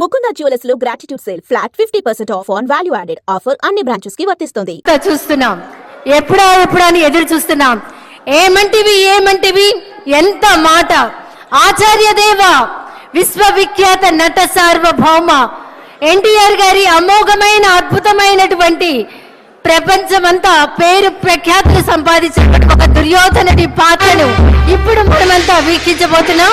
Mukunda జ్యువెలర్స్లో gratitude sale flat fifty percent off on value added offer అన్ని బ్రాంచెస్కి వర్తిస్తుంది. చూస్తున్నాం. ఎప్పుడా ఎప్పుడా అని ఎదురు చూస్తున్నాం. ఏమంటివి ఏమంటివి? ఎంత మాట. ఆచార్య దేవ విశ్వవిఖ్యాత నట సార్వభౌమ ఎన్టీఆర్ గారి అమోఘమైన అద్భుతమైనటువంటి ప్రపంచమంతా పేరు ప్రఖ్యాతులు సంపాదించిన ఒక దుర్యోధనటి పాత్రను ఇప్పుడు మనమంతా వీక్షించబోతున్నాం.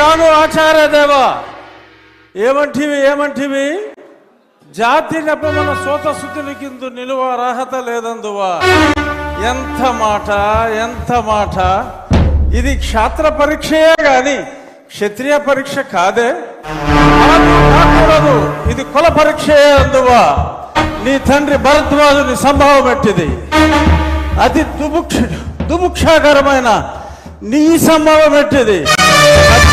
రాను ఆచార్య దేవ. ఏమంటివి ఏమంటివి? జాతి నెపమన సోత కింద నిలువ అర్హత లేదందువా? ఎంత మాట ఎంత మాట. ఇది క్షాత్ర పరీక్షయే గాని క్షత్రియ పరీక్ష కాదే. కాకూడదు. ఇది కుల పరీక్షయే అందువా. నీ తండ్రి భరద్వాజుని సంభావం పెట్టింది అతి దుభుక్ష దుభుక్షాకరమైన నీ సంభవం పెట్టింది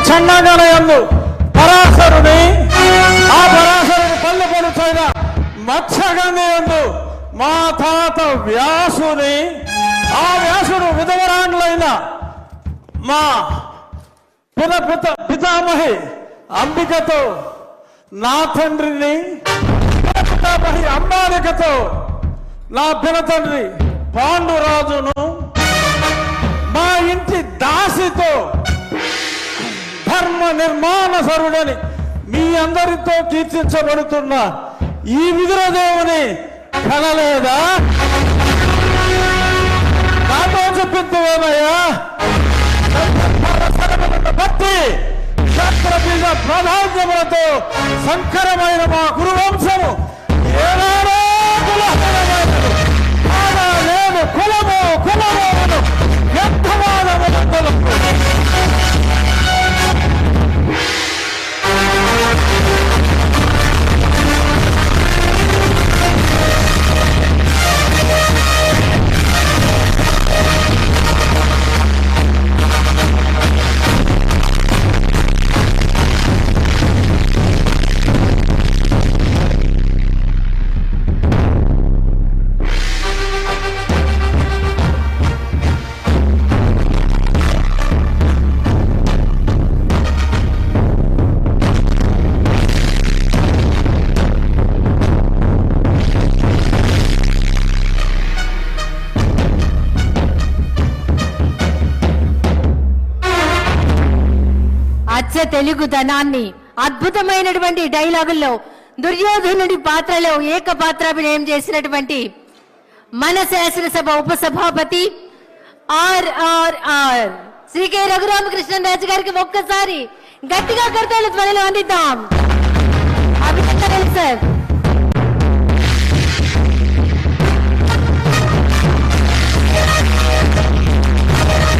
శక్తి పరాశరుని ఆ పరాశరుని పల్లె పడుచైన మత్స్యగంధియందు మా తాత వ్యాసుని ఆ వ్యాసుడు విధవరాండ్లైన మా పిత పిత పితామహి అంబికతో నా తండ్రిని పితామహి అంబాలికతో నా పినతండ్రి పాండురాజును మా ఇంటి దాసితో నిర్మాణ సరుడని మీ అందరితో కీర్తించబడుతున్న ఈ విదురదేవుని కనలేదా? నాతో చెప్పిందేమయ్యా భక్తి క్షత్రబీజ ప్రాధాన్యములతో సంకరమైన మా గురువంశము ఏనాడో కులము కులము తెలుగు ధనాన్ని అద్భుతమైనటువంటి డైలాగుల్లో దుర్యోధనుడి పాత్రలో ఏక పాత్రాభినయం చేసినటువంటి మన శాసనసభ ఉపసభాపతి ఆర్ఆర్ఆర్. శ్రీ కె రఘురామకృష్ణరాజు గారికి ఒక్కసారి గట్టిగా కర్తలు ధ్వనిలో అందిద్దాం.